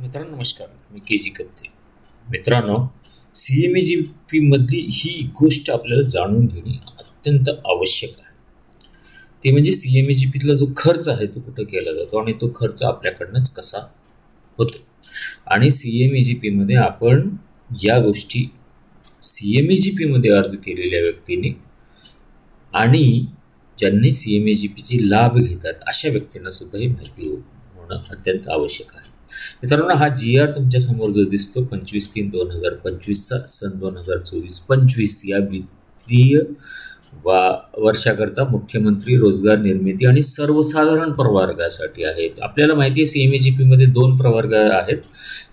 मित्रांनो नमस्कार. मी के जी कप्ते मित्रांनो सी एम ए जी पीमधली ही गोष्ट आपल्याला जाणून घेणे अत्यंत आवश्यक आहे. ते म्हणजे सी एम ए जी पीतला जो खर्च आहे तो कुठं केला जातो आणि तो खर्च आपल्याकडनंच कसा होतो? आणि सी एम ए जी पीमध्ये आपण या गोष्टी सी एम ए जी पीमध्ये अर्ज केलेल्या व्यक्तीने आणि ज्यांनी सी एम ए जी पीचे लाभ घेतात अशा व्यक्तींना सुद्धा ही माहिती होणं अत्यंत आवश्यक आहे. मित्रांनो हा जी आर तुमच्यासमोर जो दिसतो पंचवीस तीन दोन हजार पंचवीसचा सन दोन हजार चोवीस पंचवीस या वित्तीय वा वर्षाकरता मुख्यमंत्री रोजगार निर्मिती आणि सर्वसाधारण प्रवर्गासाठी आहेत. आपल्याला माहिती आहे सी एम ए जी पीमध्ये दोन प्रवर्ग आहेत.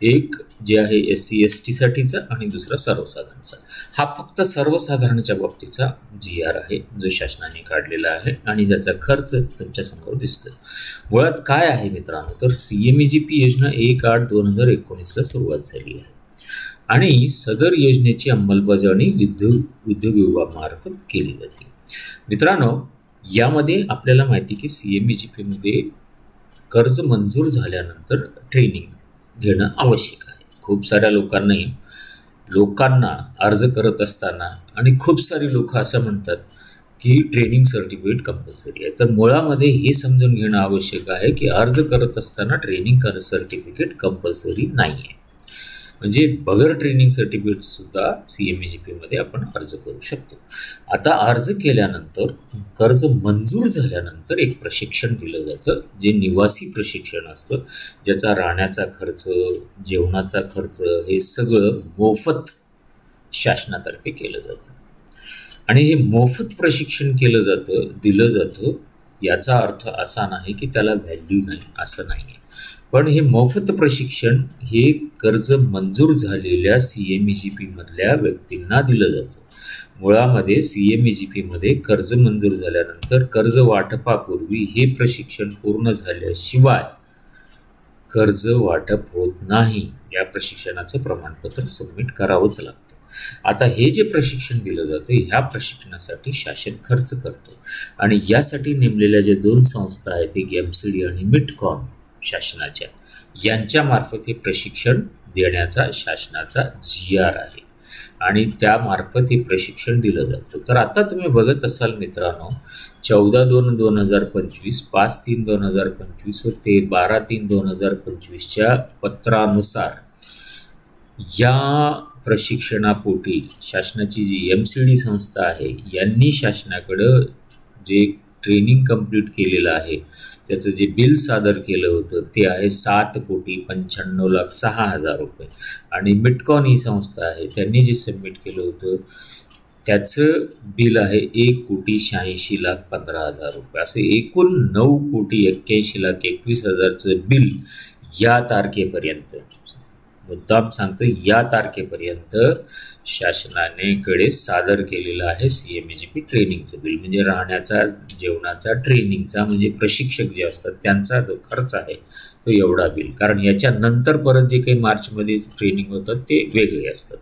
एक जे आहे एस सी एस टीसाठीचा आणि दुसरा सर्वसाधारणचा. हा फक्त सर्वसाधारणच्या बाबतीचा जी आर आहे जो शासनाने काढलेला आहे आणि ज्याचा खर्च तुमच्यासमोर दिसतो मुळात काय आहे मित्रांनो? तर C M A G P योजना एक आठ दोन हजार एकोणीसला सुरुवात झाली आहे. आणि सदर योजनेची अंमलबजावणी उद्योग उद्योग विभागामार्फत केली जाते. मित्रांनो यामध्ये आपल्याला माहिती की सी एम ई जी पीमध्ये कर्ज मंजूर झाल्यानंतर ट्रेनिंग घेणं आवश्यक आहे. खूप साऱ्या लोकांनाही लोकांना अर्ज करत असताना आणि खूप सारी लोक असं म्हणतात की ट्रेनिंग सर्टिफिकेट कंपल्सरी आहे. तर मुळामध्ये हे समजून घेणं आवश्यक आहे की अर्ज करत असताना ट्रेनिंग कर सर्टिफिकेट कंपल्सरी नाही आहे म्हणजे बगर ट्रेनिंग सर्टिफिकेटसुद्धा सी एम ए जी पीमध्ये आपण अर्ज करू शकतो. आता अर्ज केल्यानंतर कर्ज मंजूर झाल्यानंतर एक प्रशिक्षण दिलं जातं जे निवासी प्रशिक्षण असतं ज्याचा राहण्याचा खर्च जेवणाचा खर्च हे सगळं मोफत शासनातर्फे केलं जातं. आणि हे मोफत प्रशिक्षण केलं जातं दिलं जातं याचा अर्थ असा नाही की त्याला व्हॅल्यू नाही असं नाही आहे पण हे मोफत प्रशिक्षण हे कर्ज मंजूर झालेल्या सी एम ई जी पीमधल्या व्यक्तींना दिलं जातं. मुळामध्ये सी एम ई जी पीमध्ये कर्ज मंजूर झाल्यानंतर कर्ज वाटपापूर्वी हे प्रशिक्षण पूर्ण झाल्याशिवाय कर्ज वाटप होत नाही. या प्रशिक्षणाचं प्रमाणपत्र सबमिट करावंच लागतं. आता हे जे प्रशिक्षण दिलं जातं ह्या प्रशिक्षणासाठी शासन खर्च करतं. आणि यासाठी नेमलेल्या ज्या दोन संस्था आहेत एक एम सी डी आणि मिटकॉन शासनाच्या. यांच्यामार्फत हे प्रशिक्षण देण्याचा शासनाचा जी आर आहे. आणि त्यामार्फत हे प्रशिक्षण दिलं जातं. तर आता तुम्ही बघत असाल मित्रांनो चौदा दोन दोन हजार पंचवीस पाच तीन दोन हजार पंचवीस व ते बारा तीन दोन हजार पंचवीसच्या पत्रानुसार या प्रशिक्षणापोटी शासनाची जी एम सी डी संस्था आहे यांनी शासनाकडं जे ट्रेनिंग कंप्लीट केलेलं आहे त्याचं जे बिल सादर केलं होतं ते आहे सात कोटी पंच्याण्णव लाख सहा हजार रुपये. आणि मिटकॉन ही संस्था आहे त्यांनी जे सबमिट केलं होतं त्याचं बिल आहे एक कोटी शहाऐंशी लाख पंधरा हजार रुपये. असं एकूण नऊ कोटी एक्क्याऐंशी लाख एकवीस हजारचं बिल या तारखेपर्यंत. मुद्दाम सांगतो या तारखेपर्यंत शासनाने कडे सादर केलेलं आहे C M A G P ट्रेनिंगचं bill म्हणजे राहण्याचा जेवणाचा ट्रेनिंगचा म्हणजे प्रशिक्षक जे असतात त्यांचा जो खर्च आहे तो एवढा बिल कारण याच्यानंतर परत जे काही मार्चमध्ये ट्रेनिंग होतं ते वेगळे असतात.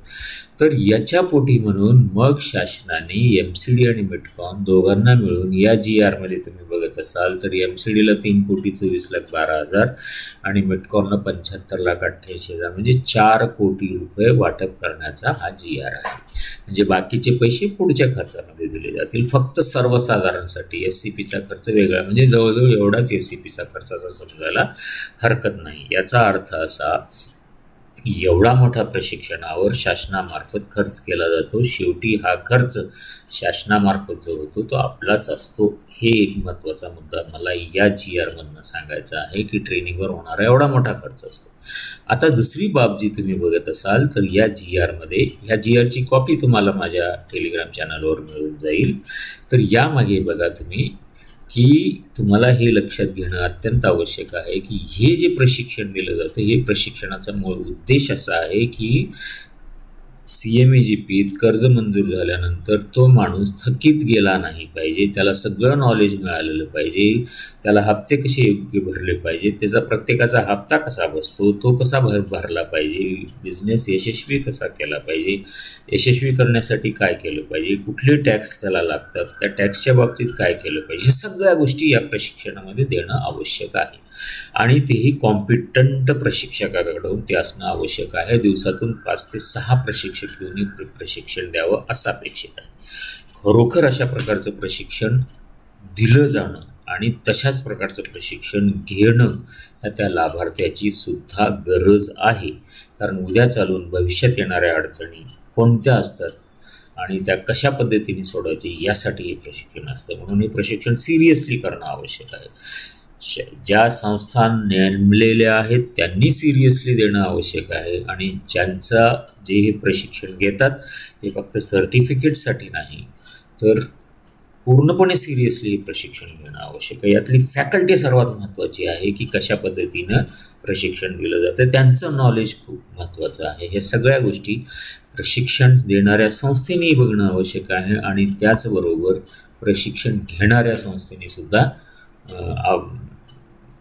तर याच्या पोटी म्हणून मग शासनाने एम सी डी आणि मिटकॉन दोघांना मिळून या जी आरमध्ये तुम्ही बघत असाल तर एम सी डीला तीन कोटी चोवीस लाख बारा हजार आणि मिटकॉनला पंच्याहत्तर लाख अठ्ठ्याऐंशी हजार म्हणजे चार कोटी रुपये वाटप करण्याचा हा जी आर आहे. म्हणजे बाकीचे पैसे पुढच्या खर्चामध्ये दिले जातील. फक्त सर्वसाधारणसाठी एस सी पीचा खर्च वेगळा. म्हणजे जवळजवळ एवढाच एस सी पीचा खर्चाचा समजायला हरकत नाही. याचा अर्थ असा एवढा मोठा प्रशिक्षणावर शासनामार्फत खर्च केला जातो. शेवटी हा खर्च शासनामार्फत जो होतो तो आपलाच असतो. हे एक महत्त्वाचा मुद्दा मला या जी आरमधनं सांगायचा आहे की ट्रेनिंगवर होणारा एवढा मोठा खर्च असतो. आता दुसरी बाब जी तुम्ही बघत असाल तर या जी आरमध्ये ह्या जी आरची कॉपी तुम्हाला माझ्या टेलिग्राम चॅनलवर मिळून जाईल. तर यामागे बघा तुम्ही की तुम्हाला हे लक्षात घेणं अत्यंत आवश्यक आहे की हे जे प्रशिक्षण दिलं जातं हे प्रशिक्षणाचा मूळ उद्देश असा आहे की सी एम ए जी पीत कर्ज मंजूर झाल्यानंतर तो माणूस थकीत गेला नाही पाहिजे. त्याला सगळं नॉलेज मिळालेलं पाहिजे. त्याला हप्ते कसे योग्य भरले पाहिजे? त्याचा प्रत्येकाचा हप्ता कसा बसतो? तो कसा भर भरला पाहिजे? बिझनेस यशस्वी कसा केला पाहिजे? यशस्वी करण्यासाठी काय केलं पाहिजे? कुठले टॅक्स त्याला लागतात? त्या टॅक्सच्या बाबतीत काय केलं पाहिजे? हे सगळ्या गोष्टी या प्रशिक्षणामध्ये देणं आवश्यक आहे. आणि तेही कॉम्पिटंट प्रशिक्षकाकडून. ते असणं आवश्यक आहे. दिवसातून पाच ते सहा प्रशिक्षक घेऊन हे प्र- प्रशिक्षण द्यावं असं अपेक्षित आहे. खरोखर अशा प्रकारचं प्रशिक्षण दिलं जाणं आणि तशाच प्रकारचं प्रशिक्षण घेणं ह्या त्या लाभार्थ्याची सुद्धा गरज आहे. कारण उद्या चालून भविष्यात येणाऱ्या अडचणी कोणत्या असतात आणि त्या कशा पद्धतीने सोडवायची यासाठी हे प्रशिक्षण असतं. म्हणून हे प्रशिक्षण सिरियसली करणं आवश्यक आहे. ज्या संस्था नेमलेल्या आहेत त्यांनी सिरियसली देणं आवश्यक आहे. आणि ज्यांचा जे हे प्रशिक्षण घेतात हे फक्त सर्टिफिकेटसाठी नाही तर पूर्णपणे सिरियसली प्रशिक्षण घेणं आवश्यक आहे. यातली फॅकल्टी सर्वात महत्त्वाची आहे की कशा पद्धतीनं प्रशिक्षण दिलं जातं. त्यांचं नॉलेज खूप महत्त्वाचं आहे. हे सगळ्या गोष्टी प्रशिक्षण देणाऱ्या संस्थेनेही बघणं आवश्यक आहे आणि त्याचबरोबर प्रशिक्षण घेणाऱ्या संस्थेने सुद्धा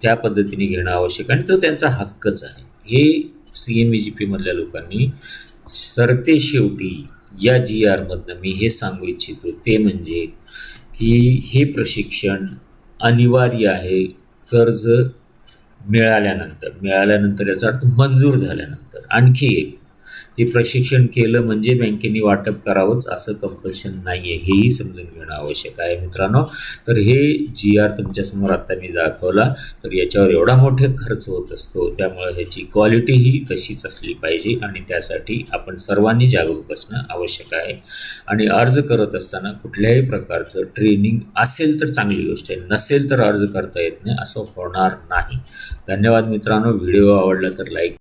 त्या पद्धतीने घेणं आवश्यक आणि तो त्यांचा हक्कच आहे. हे सी एम ई जी पीमधल्या लोकांनी सरते शेवटी या जी आरमधनं मी हे सांगू इच्छितो. ते म्हणजे की हे प्रशिक्षण अनिवार्य आहे. कर्ज मिळाल्यानंतर. मिळाल्यानंतर याचा अर्थ मंजूर झाल्यानंतर. आणखी एक हे प्रशिक्षण केलं म्हणजे बँकेने वाटप करावंच असं कंपल्शन नाही आहे हेही समजून घेणं आवश्यक आहे मित्रांनो. तर हे जी आर तुमच्यासमोर आत्ता मी दाखवला. तर याच्यावर एवढा मोठा खर्च होत असतो त्यामुळे ह्याची क्वालिटी ही तशीच असली पाहिजे आणि त्यासाठी आपण सर्वांनी जागरूक असणं आवश्यक आहे. आणि अर्ज करत असताना कुठल्याही प्रकारचं ट्रेनिंग असेल तर चांगली गोष्ट आहे. नसेल तर अर्ज करता येत नाही. असं होणार नाही. धन्यवाद मित्रांनो. व्हिडिओ आवडला तर लाईक